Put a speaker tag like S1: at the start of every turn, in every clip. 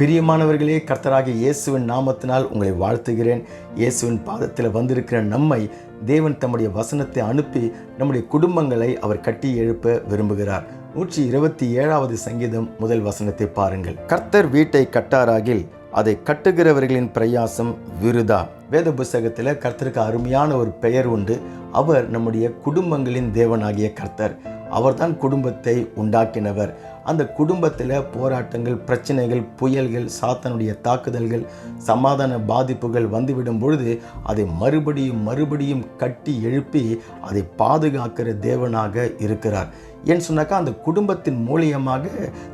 S1: பிரியமானவர்களே கர்த்தராக இயேசுவின் நாமத்தினால் உங்களை வாழ்த்துகிறேன். இயேசுவின் பாதத்தில் வந்திருக்கிற நம்மை தேவன் தம்முடைய வசனத்தை அனுப்பி நம்முடைய குடும்பங்களை அவர் கட்டி எழுப்ப விரும்புகிறார். நூற்றி இருபத்தி ஏழாவது சங்கீதம் முதல் வசனத்தை பாருங்கள். கர்த்தர் வீட்டை கட்டாராகில் அதை கட்டுகிறவர்களின் பிரயாசம் விருதா? வேத புஸ்தகத்தில் கர்த்தருக்கு அருமையான ஒரு பெயர் உண்டு. அவர் நம்முடைய குடும்பங்களின் தேவனாகிய கர்த்தர். அவர்தான் குடும்பத்தை உண்டாக்கினவர். அந்த குடும்பத்தில் போராட்டங்கள் பிரச்சனைகள் புயல்கள் சாத்தனுடைய தாக்குதல்கள் சமாதான பாதிப்புகள் வந்துவிடும் பொழுது அதை மறுபடியும் மறுபடியும் கட்டி எழுப்பி அதை பாதுகாக்கிற தேவனாக இருக்கிறார். ஏன்னு சொன்னாக்கா அந்த குடும்பத்தின் மூலியமாக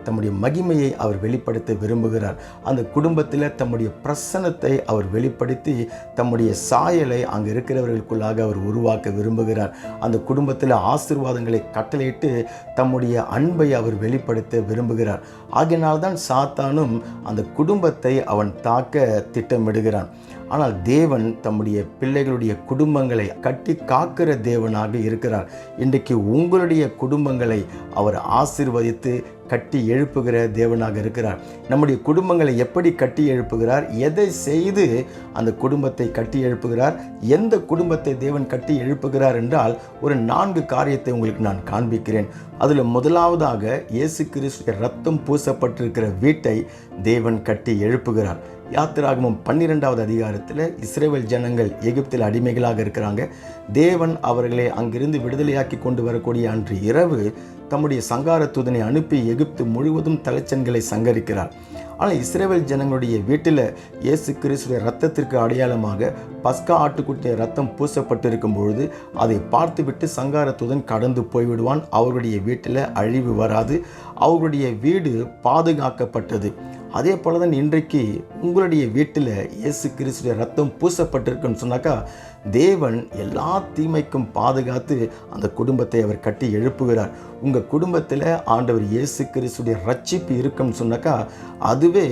S1: தம்முடைய மகிமையை அவர் வெளிப்படுத்த விரும்புகிறார். அந்த குடும்பத்தில் தம்முடைய பிரசனத்தை அவர் வெளிப்படுத்தி தம்முடைய சாயலை அங்கே இருக்கிறவர்களுக்குள்ளாக அவர் உருவாக்க விரும்புகிறார். அந்த குடும்பத்தில் ஆசிர்வாதங்களை கட்டளையிட்டு தம்முடைய அன்பை அவர் வெளிப்படுத்த விரும்புகிறார். ஆகினால்தான் சாத்தானும் அந்த குடும்பத்தை அவன் தாக்க திட்டமிடுகிறான். ஆனால் தேவன் தம்முடைய பிள்ளைகளுடைய குடும்பங்களை கட்டி காக்கிற தேவனாக இருக்கிறார். இன்றைக்கு உங்களுடைய குடும்பங்களை அவர் ஆசிர்வதித்து கட்டி எழுப்புகிற தேவனாக இருக்கிறார். நம்முடைய குடும்பங்களை எப்படி கட்டி எழுப்புகிறார்? எதை செய்து அந்த குடும்பத்தை கட்டி எழுப்புகிறார்? எந்த குடும்பத்தை தேவன் கட்டி எழுப்புகிறார் என்றால் ஒரு நான்கு காரியத்தை உங்களுக்கு நான் காண்பிக்கிறேன். அதில் முதலாவதாக இயேசு கிறிஸ்து ரத்தம் பூசப்பட்டிருக்கிற வீட்டை தேவன் கட்டி எழுப்புகிறார். யாத்திராகமும் பன்னிரெண்டாவது அதிகாரத்தில் இஸ்ரேல் ஜனங்கள் எகிப்தில் அடிமைகளாக இருக்கிறாங்க. தேவன் அவர்களை அங்கிருந்து விடுதலையாக்கி கொண்டு வரக்கூடிய அன்று இரவு தம்முடைய சங்கார தூதனை அனுப்பி எகிப்து முழுவதும் தலைச்சன்களை சங்கரிக்கிறார். ஆனால் இஸ்ரேல் ஜனங்களுடைய வீட்டில் இயேசு கிறிஸ்துடைய ரத்தத்திற்கு அடையாளமாக பஸ்கா ஆட்டுக்குட்டிய ரத்தம் பூசப்பட்டிருக்கும் பொழுது அதை பார்த்துவிட்டு சங்கார தூதன் கடந்து போய்விடுவான். அவர்களுடைய வீட்டில் அழிவு வராது. அவர்களுடைய வீடு பாதுகாக்கப்பட்டது. அதே போல தான் இன்றைக்கு உங்களுடைய வீட்டில் இயேசு கிறிஸ்துடைய ரத்தம் பூசப்பட்டிருக்குன்னு சொன்னாக்கா தேவன் எல்லா தீமைக்கும் பாதுகாத்து அந்த குடும்பத்தை அவர் கட்டி எழுப்புகிறார். உங்கள் குடும்பத்தில் ஆண்டவர் இயேசு கிறிஸ்துடைய ரட்சிப்பு இருக்குன்னு சொன்னாக்கா அதுவே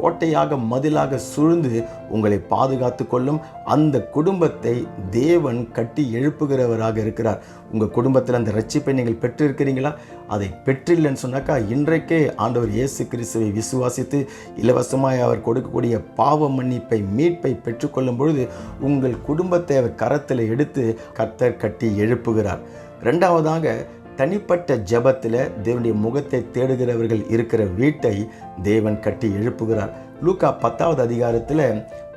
S1: கோட்டையாக மதிலாக சூழ்ந்து உங்களை பாதுகாத்து கொள்ளும் அந்த குடும்பத்தை தேவன் கட்டி எழுப்புகிறவராக இருக்கிறார். உங்கள் குடும்பத்தில் அந்த ரட்சிப்பை நீங்கள் பெற்றிருக்கிறீங்களா? அதை பெற்றில்லைன்னு சொன்னாக்கா இன்றைக்கே ஆண்டவர் இயேசு கிறிஸ்துவை விசுவாசித்து இலவசமாய் அவர் கொடுக்கக்கூடிய பாவ மன்னிப்பை மீட்பை பெற்றுக்கொள்ளும் பொழுது உங்கள் குடும்பத்தை அவர் கரத்தில் எடுத்து கத்தர் கட்டி எழுப்புகிறார். ரெண்டாவதாக தனிப்பட்ட ஜபத்தில் தேவனுடைய முகத்தை தேடுகிறவர்கள் இருக்கிற வீட்டை தேவன் கட்டி எழுப்புகிறார். லூக்கா பத்தாவது அதிகாரத்தில்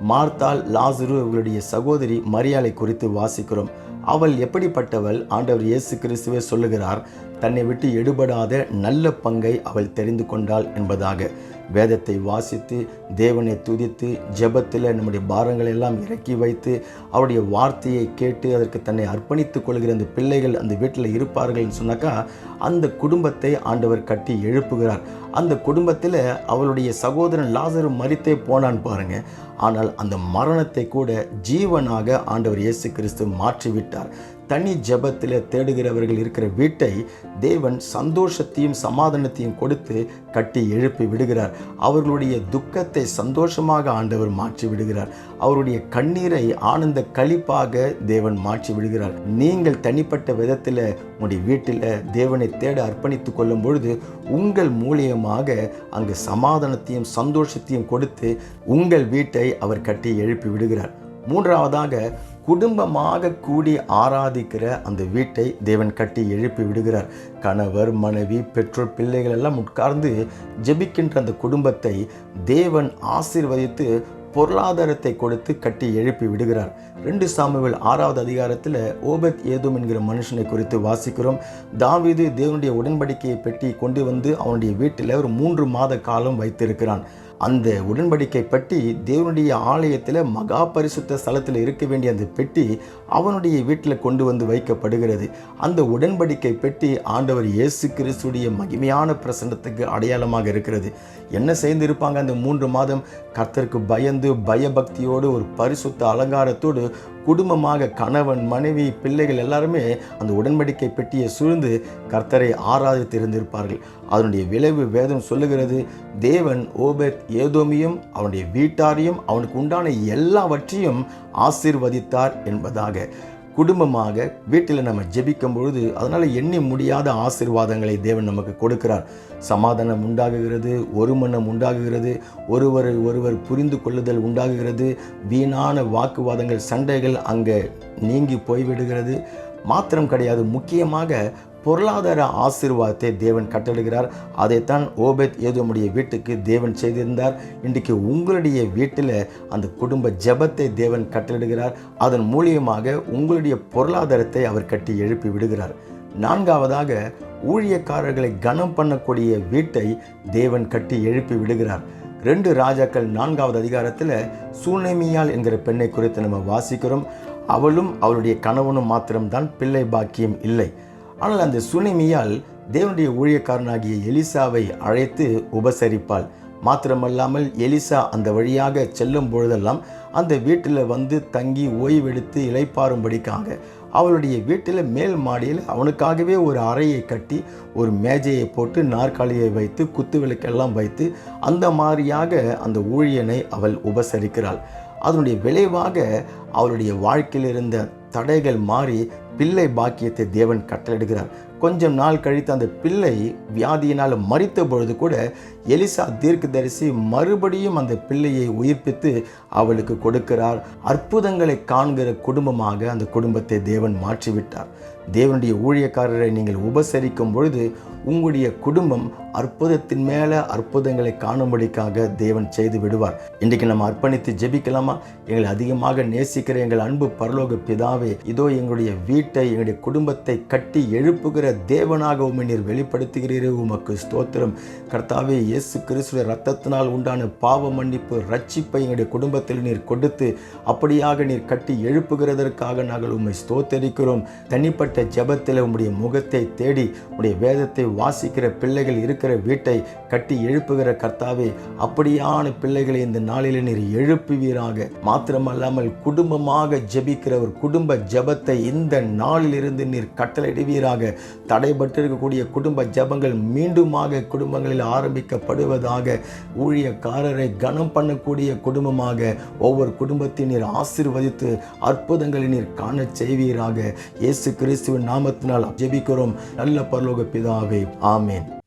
S1: மார்த்தால் லாசுரு இவர்களுடைய சகோதரி மரியாதை குறித்து வாசிக்கிறோம். அவள் எப்படிப்பட்டவள்? ஆண்டவர் இயேசு கிறிஸ்துவே சொல்லுகிறார் தன்னை விட்டு எடுபடாத நல்ல பங்கை அவள் தெரிந்து கொண்டாள் என்பதாக வேதத்தை வாசித்து தேவனை துதித்து ஜெபத்தில் நம்முடைய பாரங்களை எல்லாம் இறக்கி வைத்து அவருடைய வார்த்தையை கேட்டு அதற்கு தன்னை அர்ப்பணித்து கொள்கிற அந்த பிள்ளைகள் அந்த வீட்டில் இருப்பார்கள்னு சொன்னாக்கா அந்த குடும்பத்தை ஆண்டவர் கட்டி எழுப்புகிறார். அந்த குடும்பத்தில் அவளுடைய சகோதரன் லாசரும் மறித்தே போனான் பாருங்க. ஆனால் அந்த மரணத்தை கூட ஜீவனாக ஆண்டவர் இயேசு கிறிஸ்து மாற்றிவிட்டார். தனி ஜபத்தில் தேடுகிறவர்கள் இருக்கிற வீட்டை தேவன் சந்தோஷத்தையும் சமாதானத்தையும் கொடுத்து கட்டி எழுப்பி விடுகிறார். அவர்களுடைய துக்கத்தை சந்தோஷமாக ஆண்டவர் மாற்றி விடுகிறார். அவருடைய கண்ணீரை ஆனந்த கழிப்பாக தேவன் மாற்றி விடுகிறார். நீங்கள் தனிப்பட்ட விதத்தில் உங்களுடைய வீட்டில் தேவனை தேட அர்ப்பணித்து கொள்ளும் பொழுது உங்கள் மூலியமாக அங்கு சமாதானத்தையும் சந்தோஷத்தையும் கொடுத்து உங்கள் வீட்டை அவர் கட்டி எழுப்பி விடுகிறார். மூன்றாவதாக குடும்பமாக கூடி ஆராதிக்கிற அந்த வீட்டை தேவன் கட்டி எழுப்பி விடுகிறார். கணவர் மனைவி பெற்றோர் பிள்ளைகள் எல்லாம் உட்கார்ந்து ஜெபிக்கின்ற அந்த குடும்பத்தை தேவன் ஆசீர்வதித்து பொருளாதாரத்தை கொடுத்து கட்டி எழுப்பி விடுகிறார். ரெண்டு சாமுவேல் ஆறாவது அதிகாரத்தில் ஓபத் ஏதும் என்கிற மனுஷனை குறித்து வாசிக்கிறோம். தாவீது தேவனுடைய உடன்படிக்கையை பெட்டி கொண்டு வந்து அவனுடைய வீட்டில் ஒரு மூன்று மாத காலம் வைத்திருக்கிறான். அந்த உடன்படிக்கை பெட்டி தேவனுடைய ஆலயத்தில் மகா பரிசுத்த ஸ்தலத்தில் இருக்க வேண்டிய அந்த பெட்டி அவனுடைய வீட்டில் கொண்டு வந்து வைக்கப்படுகிறது. அந்த உடன்படிக்கை பெட்டி ஆண்டவர் இயேசு கிறிஸ்துடைய மகிமையான பிரசன்னத்துக்கு அடையாளமாக இருக்கிறது. என்ன செய்து இருப்பாங்க அந்த மூன்று மாதம்? கர்த்தருக்கு பயந்து பயபக்தியோடு ஒரு பரிசுத்த அலங்காரத்தோடு குடும்பமாக கணவன் மனைவி பிள்ளைகள் எல்லாருமே அந்த உடன்படிக்கை பெட்டியை சூழ்ந்து கர்த்தரை ஆராதித்து இருந்திருப்பார்கள் அதனுடைய விளைவு வேதம் சொல்லுகிறது தேவன் ஓபெத் ஏதோமியும் அவனுடைய வீட்டாரையும் அவனுக்கு உண்டான எல்லாவற்றையும் ஆசீர்வதித்தார் என்பதாக. குடும்பமாக வீட்டில் நம்ம ஜெபிக்கும் பொழுது அதனால் எண்ணி முடியாத ஆசீர்வாதங்களை தேவன் நமக்கு கொடுக்கிறார். சமாதானம் உண்டாகுகிறது ஒரு மனம் உண்டாகுகிறது ஒருவர் ஒருவர் புரிந்து கொள்ளுதல் உண்டாகுகிறது. வீணான வாக்குவாதங்கள் சண்டைகள் அங்கே நீங்கி போய்விடுகிறது. மாத்திரம் கிடையாது முக்கியமாக பொருளாதார ஆசீர்வாதத்தை தேவன் கட்டளிடுகிறார் அதைத்தான் ஓபேத் ஏதோமுடைய வீட்டுக்கு தேவன் செய்திருந்தார். இன்றைக்கு உங்களுடைய வீட்டில் அந்த குடும்ப ஜெபத்தை தேவன் கட்டளிடுகிறார் அதன் மூலியமாக உங்களுடைய பொருளாதாரத்தை அவர் கட்டி எழுப்பி விடுகிறார். நான்காவதாக ஊழியக்காரர்களை கனம் பண்ணக்கூடிய வீட்டை தேவன் கட்டி எழுப்பி விடுகிறார். ரெண்டு ராஜாக்கள் நான்காவது அதிகாரத்தில் சூனமியால் என்கிற பெண்ணை குறித்து நம்ம வாசிக்கிறோம். அவளும் அவளுடைய கணவனும் மாத்திரம்தான் பிள்ளை பாக்கியம் இல்லை. ஆனால் அந்த சுனிமியால் தேவனுடைய ஊழியக்காரனாகிய எலிசாவை அழைத்து உபசரிப்பாள். மாத்திரமல்லாமல் எலிசா அந்த வழியாக செல்லும் பொழுதெல்லாம் அந்த வீட்டில் வந்து தங்கி ஓய்வெடுத்து இலைப்பாரும்படிக்காக அவளுடைய வீட்டில் மேல் மாடியில் அவனுக்காகவே ஒரு அறையை கட்டி ஒரு மேஜையை போட்டு நாற்காலியை வைத்து குத்து விளக்கெல்லாம் வைத்து அந்த மாதிரியாக அந்த ஊழியனை அவள் உபசரிக்கிறாள். அதனுடைய விளைவாக அவருடைய வாழ்க்கையில் இருந்த தடைகள் மாறி பிள்ளை பாக்கியத்தை தேவன் கட்டளிடுகிறார் கொஞ்சம் நாள் கழித்து அந்த பிள்ளை வியாதியினால் மறித்த பொழுது கூட எலிசா தீர்க்கதரிசி மறுபடியும் அந்த பிள்ளையை உயிர்ப்பித்து அவளுக்கு கொடுக்கிறார். அற்புதங்களை காண்கிற குடும்பமாக அந்த குடும்பத்தை தேவன் மாற்றிவிட்டார். தேவனுடைய ஊழியக்காரரை நீங்கள் உபசரிக்கும் பொழுது உங்களுடைய குடும்பம் அற்புதத்தின் மேலே அற்புதங்களை காணும்படிக்காக தேவன் செய்து விடுவார். இன்றைக்கு நம்ம அர்ப்பணித்து ஜெபிக்கலாமா? எங்களை அதிகமாக நேசிக்கிற எங்கள் அன்பு பரலோக பிதாவே இதோ எங்களுடைய வீட்டை எங்களுடைய குடும்பத்தை கட்டி எழுப்புகிற தேவனாக உண்மை நீர் வெளிப்படுத்துகிறீரே உமக்கு ஸ்தோத்திரம். கர்த்தாவே இயேசு கிறிஸ்துவ ரத்தத்தினால் உண்டான பாவ மன்னிப்பு ரட்சிப்பை எங்களுடைய குடும்பத்தில் நீர் கொடுத்து அப்படியாக நீர் கட்டி எழுப்புகிறதற்காக நாங்கள் உண்மை ஸ்தோத்தரிக்கிறோம். தனிப்பட்ட ஜெபத்தில் உம்முடைய முகத்தை தேடி உடைய வேதத்தை வாசிக்கிற பிள்ளைகள் இருக்கிற வீட்டை கட்டி எழுப்புகிற கர்த்தாவே அப்படியான பிள்ளைகளை இந்த நாளில் நீர் எழுப்புவீராக. மாத்திரமல்லாமல் குடும்பமாக ஜெபிக்கிற ஒரு குடும்ப ஜெபத்தை இந்த நாளிலிருந்து நீர் கட்டளையிடுவீராக. தடைபட்டிருக்கக்கூடிய குடும்ப ஜெபங்கள் மீண்டுமாக குடும்பங்களில் ஆரம்பிக்கப்படுவதாக ஊழியக்காரரை கனம் பண்ணக்கூடிய குடும்பமாக ஒவ்வொரு குடும்பத்தை நீர் ஆசிர்வதித்து அற்புதங்களை நீர் காணச் செய்வீராக. இயேசு கிறிஸ்துவின் நாமத்தினால் ஜெபிக்கிறோம். நல்ல பரலோக பிதாவே. ஆமேன்.